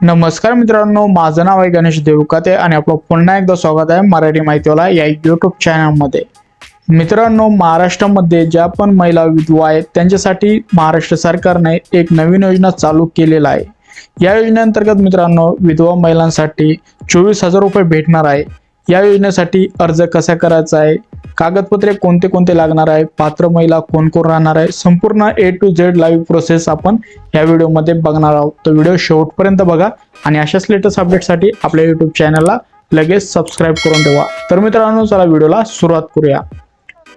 नमस्कार मित्रांनो माझं नाव आहे गणेश देवकाते आणि आपलं पुन्हा एकदा स्वागत आहे मराठी माहितीवाला या युट्यूब चॅनलमध्ये मित्रांनो महाराष्ट्रामध्ये ज्या पण महिला विधवा आहेत त्यांच्यासाठी महाराष्ट्र सरकारने एक नवीन योजना चालू केलेला आहे. या योजनेअंतर्गत मित्रांनो विधवा महिलांसाठी चोवीस हजार रुपये भेटणार आहे. या योजनेसाठी अर्ज कसा करायचा आहे? कागदपत्रे कोणते कोणते लागणार आहे? पात्र महिला कोण कोण राहणार आहे? संपूर्ण A to Z live process आपण या व्हिडिओमध्ये बघणार आहोत. तर व्हिडिओ शेवटपर्यंत बघा आणि अशाच लेटेस्ट अपडेटसाठी आपल्या युट्यूब चॅनलला लगेच सबस्क्राईब करून ठेवा. तर मित्रांनो चला व्हिडिओला सुरुवात करूया.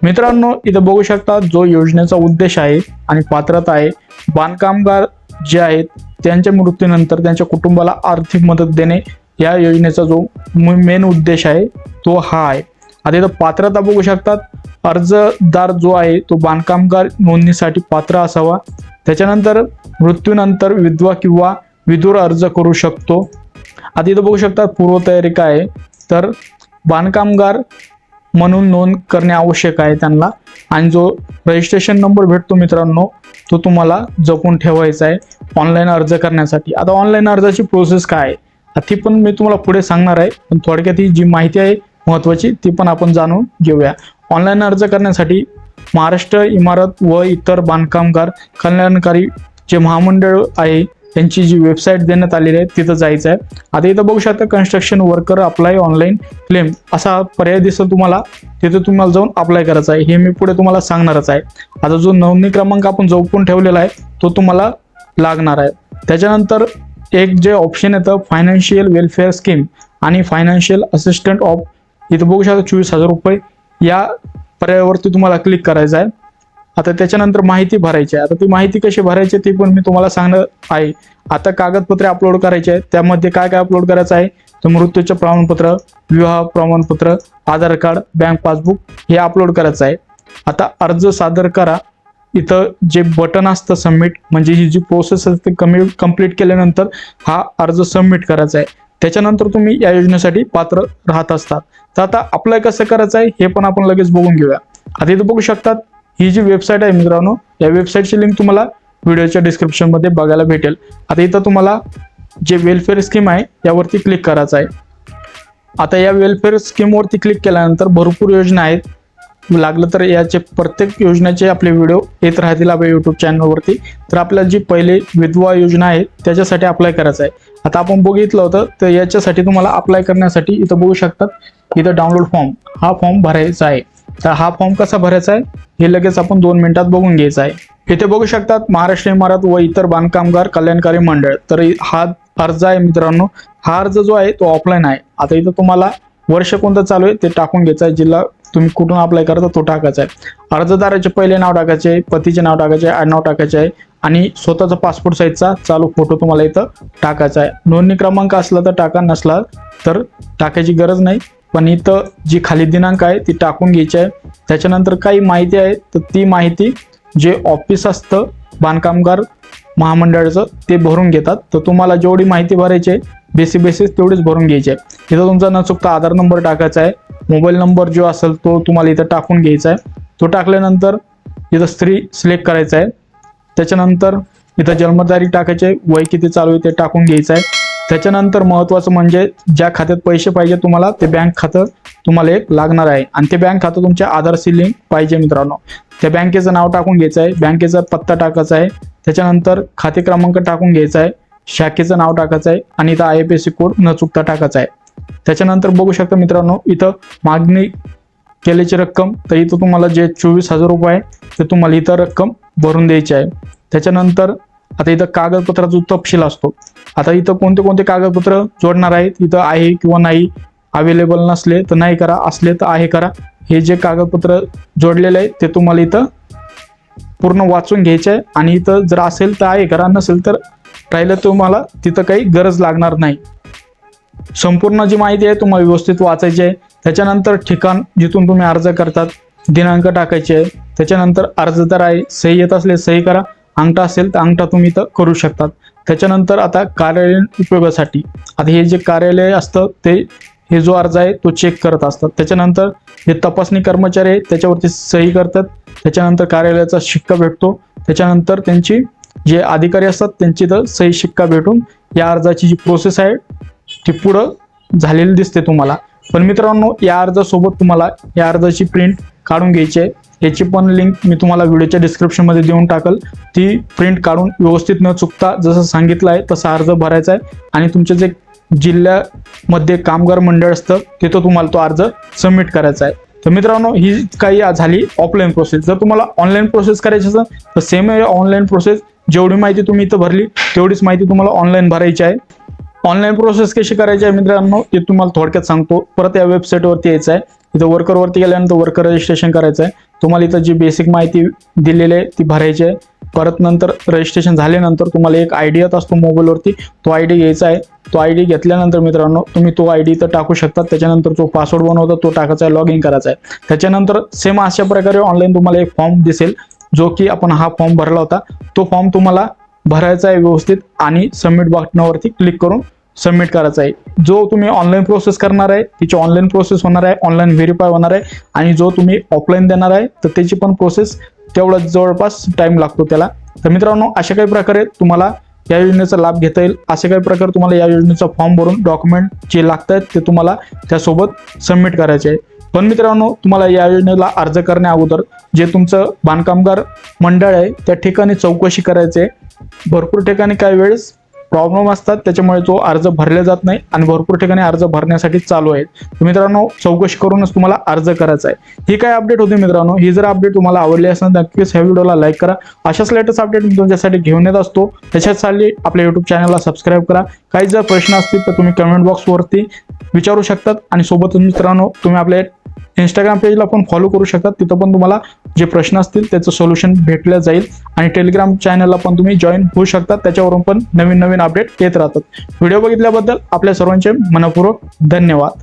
मित्रांनो इथं बघू शकता जो योजनेचा उद्देश आहे आणि पात्रता आहे बांधकामगार जे आहेत त्यांच्या मृत्यूनंतर त्यांच्या कुटुंबाला आर्थिक मदत देणे या योजनेचा जो मेन उद्देश आहे तो हा आहे. आता इथं पात्रता बघू शकतात. अर्जदार जो आहे तो बांधकामगार नोंदणीसाठी पात्र असावा. त्याच्यानंतर मृत्यूनंतर विधवा किंवा विधूर अर्ज करू शकतो. आता इथं बघू शकतात पूर्वतयारी काय आहे. तर बांधकामगार म्हणून नोंद करणे आवश्यक आहे त्यांना. आणि जो रजिस्ट्रेशन नंबर भेटतो मित्रांनो तो तुम्हाला जपून ठेवायचा आहे. ऑनलाईन अर्ज करण्यासाठी. आता ऑनलाईन अर्जाची प्रोसेस काय आहे? ती पण मी तुम्हाला पुढे सांगणार आहे. पण थोडक्यात ही जी माहिती आहे महत्त्वाची ती पण आपण जाणून घेऊया. ऑनलाईन अर्ज करण्यासाठी महाराष्ट्र इमारत व इतर बांधकामगार कल्याणकारी जे महामंडळ आहे त्यांची जी वेबसाईट देण्यात आलेली आहे तिथं जायचं आहे. आता इथं बघू शकता construction worker apply online claim असा पर्याय दिसतो तुम्हाला तिथे तुम्हाला जाऊन अप्लाय करायचा आहे. हे मी पुढे तुम्हाला सांगणारच आहे. आता जो नोंदणी क्रमांक आपण जोपून ठेवलेला आहे तो तुम्हाला लागणार आहे. त्याच्यानंतर एक जे ऑप्शन येतं फायनान्शियल वेलफेअर स्कीम आणि फायनान्शियल असिस्टंट ऑफ इथं बघू शकता चोवीस हजार रुपये. या पर्यायावरती तुम्हाला क्लिक करायचं आहे. आता त्याच्यानंतर माहिती भरायची आहे. आता ती माहिती कशी भरायची ती पण मी तुम्हाला सांगणार आहे. आता कागदपत्रे अपलोड करायचे आहेत. त्यामध्ये काय काय अपलोड करायचं आहे? तर मृत्यूचे प्रमाणपत्र विवाह प्रमाणपत्र आधार कार्ड बँक पासबुक हे अपलोड करायचं आहे. आता अर्ज सादर करा. इथं जे बटन असतं सबमिट म्हणजे ही जी प्रोसेस असते कमी कंप्लीट केल्यानंतर हा अर्ज सबमिट करायचा आहे. त्याच्यानंतर तुम्ही या योजनेसाठी पात्र राहत असतात. तर आता अप्लाय कसं करायचं आहे हे पण आपण लगेच बघून घेऊया. आता इथं बघू शकतात ही जी वेबसाईट आहे मित्रांनो या वेबसाईटची लिंक तुम्हाला व्हिडिओच्या डिस्क्रिप्शनमध्ये बघायला भेटेल. आता इथं तुम्हाला जे वेलफेअर स्कीम आहे यावरती क्लिक करायचं आहे. आता या वेलफेअर स्कीमवरती क्लिक केल्यानंतर भरपूर योजना आहेत. लागलं तर याचे प्रत्येक योजनेचे आपले व्हिडिओ येत राहतील आपल्या युट्यूब चॅनलवरती तर आपल्याला जी पहिले विधवा योजना आहे त्याच्यासाठी अप्लाय करायचं आहे. आता आपण बघितलं होतं तर याच्यासाठी तुम्हाला अप्लाय करण्यासाठी इथं बघू शकतात इथं डाउनलोड फॉर्म हा फॉर्म भरायचा आहे. तर हा फॉर्म कसा भरायचा आहे? हे लगेच आपण दोन मिनिटात बघून घ्यायचं आहे. इथे बघू शकतात महाराष्ट्र इमारत व इतर बांधकामगार कल्याणकारी मंडळ. तर हा अर्ज आहे मित्रांनो. हा अर्ज जो आहे तो ऑफलाईन आहे. आता इथं तुम्हाला वर्ष कोणतं चालू आहे ते टाकून घ्यायचं आहे जिल्हा तुम्ही कुठून अप्लाय करता तो टाकायचा आहे. अर्जदाराचे पहिले नाव टाकायचे आहे पतीचे नाव टाकायचे आहे आडनाव टाकायचे आहे आणि स्वतःचा पासपोर्ट साईजचा चालू फोटो तुम्हाला इथं टाकायचा आहे. नोंदणी क्रमांक असला तर टाका नसला तर टाकायची गरज नाही. पण इथं जी खाली दिनांक आहे ती टाकून घ्यायची आहे. त्याच्यानंतर काही माहिती आहे तर ती माहिती जे ऑफिस असतं बांधकामगार महामंडळाचं ते भरून घेतात. तर तुम्हाला जेवढी माहिती भरायची आहे बेसिक बेसिस तेवढीच भरून घ्यायची आहे. इथं तुमचा न चुकता आधार नंबर टाकायचा आहे. मोबाईल नंबर जो असेल तो तुम्हाला इथं टाकून घ्यायचा आहे. तो टाकल्यानंतर इथं स्त्री सिलेक्ट करायचा आहे. त्याच्यानंतर इथं जन्मतारीख टाकायचे आहे, वय किती चालू आहे ते टाकून घ्यायचं आहे. त्याच्यानंतर महत्त्वाचं म्हणजे ज्या खात्यात पैसे पाहिजे तुम्हाला ते बँक खातं तुम्हाला एक लागणार आहे. आणि ते बँक खातं तुमच्या आधारशी लिंक पाहिजे मित्रांनो. त्या बँकेचं नाव टाकून घ्यायचं आहे. बँकेचा पत्ता टाकायचा आहे. त्याच्यानंतर खाते क्रमांक टाकून घ्यायचा आहे. शाखेचं नाव टाकायचं आहे. आणि इथं I F S C code न चुकता टाकायचा आहे. त्याच्यानंतर बघू शकता मित्रांनो इथं मागणी केल्याची रक्कम तर इथं तुम्हाला जे चोवीस हजार रुपये आहे ते तुम्हाला इथं रक्कम भरून द्यायची आहे. त्याच्यानंतर आता इथं कागदपत्राचा तपशील असतो आता इथं कोणते कोणते कागदपत्र जोडणार आहेत इथं आहे किंवा नाही अवेलेबल नसले तर नाही करा असले तर आहे करा. हे जे कागदपत्र जोडलेले आहे ते तुम्हाला इथं पूर्ण वाचून घ्यायचे आहे. आणि इथं जर असेल तर आहे करा नसेल तर राहिलं तुम्हाला तिथं काही गरज लागणार नाही. संपूर्ण जी माहिती आहे तुम्हाला व्यवस्थित वाचायची आहे. त्याच्यानंतर ठिकाण जिथून तुम्ही अर्ज करतात दिनांक टाकायचे आहे. त्याच्यानंतर अर्जदार आहे सही येत असले सही करा. अंगठा असेल तर अंगठा तुम्ही इथं करू शकतात. त्याच्यानंतर आता कार्यालयीन उपयोगासाठी. आता हे जे कार्यालय असतं ते हे जो अर्ज आहे तो चेक करत असतात. त्याच्यानंतर हे तपासणी कर्मचारी आहे त्याच्यावरती सही करतात. त्याच्यानंतर कार्यालयाचा शिक्का भेटतो. त्याच्यानंतर त्यांची जे अधिकारी असतात त्यांची तर सही शिक्का भेटून या अर्जाची जी प्रोसेस आहे ती पुढं झालेली दिसते तुम्हाला. पण मित्रांनो या अर्जासोबत तुम्हाला या अर्जाची प्रिंट काढून घ्यायची आहे. याची पण लिंक मी तुम्हाला व्हिडिओच्या डिस्क्रिप्शनमध्ये देऊन टाकल. ती प्रिंट काढून व्यवस्थित न चुकता जसं सांगितलं आहे तसा अर्ज भरायचा आहे. आणि तुमचे जे जिल्ह्यामध्ये कामगार मंडळ असतं तिथं तुम्हाला तो अर्ज सबमिट करायचा आहे. तर मित्रांनो ही काही झाली ऑफलाईन प्रोसेस जर तुम्हाला ऑनलाईन प्रोसेस करायची असेल तर सेम ऑनलाईन प्रोसेस जेवढी माहिती तुम्ही इथं भरली तेवढीच माहिती तुम्हाला ऑनलाईन भरायची आहे. ऑनलाईन प्रोसेस कशी करायची आहे मित्रांनो ते तुम्हाला थोडक्यात सांगतो. परत या वेबसाईटवरती यायचं आहे. इथं वर्करवरती गेल्यानंतर वर्कर रजिस्ट्रेशन करायचं आहे. तुम्हाला इथं जी बेसिक माहिती दिलेली आहे ती भरायची आहे. परत नंतर रजिस्ट्रेशन झाल्यानंतर तुम्हाला एक आय डी येत असतो मोबाईलवरती तो आय डी घ्यायचा आहे. तो आय डी घेतल्यानंतर मित्रांनो तुम्ही तो आय डी इथं टाकू शकता. त्याच्यानंतर जो पासवर्ड बनवता तो टाकायचा आहे लॉग इन करायचा आहे. त्याच्यानंतर सेम अशा प्रकारे ऑनलाईन तुम्हाला एक फॉर्म दिसेल जो की आपण हा फॉर्म भरला होता. तो फॉर्म तुम्हाला भरायचा आहे व्यवस्थित आणि सबमिट बटनावरती क्लिक करून सबमिट करायचा आहे. जो तुम्ही ऑनलाईन प्रोसेस करणार आहे तिची ऑनलाईन प्रोसेस होणार आहे ऑनलाईन व्हेरीफाय होणार आहे आणि जो तुम्ही ऑफलाईन देणार आहे तर त्याची पण प्रोसेस तेवढा जवळपास टाईम लागतो त्याला. तर मित्रांनो अशा काही प्रकारे तुम्हाला या योजनेचा लाभ घेता येईल. असे काही प्रकारे तुम्हाला या योजनेचा फॉर्म भरून डॉक्युमेंट जे लागत आहेत ते तुम्हाला त्यासोबत सबमिट करायचे आहे. पण मित्रांनो तुम्हाला या योजनेला अर्ज करण्या अगोदर जे तुमचं बांधकामगार मंडळ आहे त्या ठिकाणी चौकशी करायची आहे. भरपूर ठिकाणी काही वेळेस प्रॉब्लेम असतात त्याच्यामुळे तो अर्ज भरले जात नाही आणि भरपूर ठिकाणी अर्ज भरण्यासाठी चालू आहेत. मित्रांनो चौकशी करूनच तुम्हाला अर्ज करायचा आहे. ही काय अपडेट होती मित्रांनो? ही जर अपडेट तुम्हाला आवडली असेल तर नक्कीच ह्या व्हिडिओला लाईक करा. अशाच लेटेस्ट अपडेट मी तुमच्यासाठी घेऊन येत असतो. त्याच्यासाठी आपल्या युट्यूब चॅनलला सबस्क्राईब करा. काही जर प्रश्न असतील तर तुम्ही कमेंट बॉक्सवरती विचारू शकतात. आणि सोबतच मित्रांनो तुम्ही आपल्या इंस्टाग्राम पेजला पण फॉलो करू शकता. तिथं पण तुम्हाला जे प्रश्न असतील त्याचं सोल्युशन भेटलं जाईल. आणि टेलिग्राम चॅनलला पण तुम्ही जॉईन होऊ शकता. त्याच्यावरून पण नवीन नवीन अपडेट येत राहतात. व्हिडिओ बघितल्याबद्दल आपल्या सर्वांचे मनपूर्वक धन्यवाद.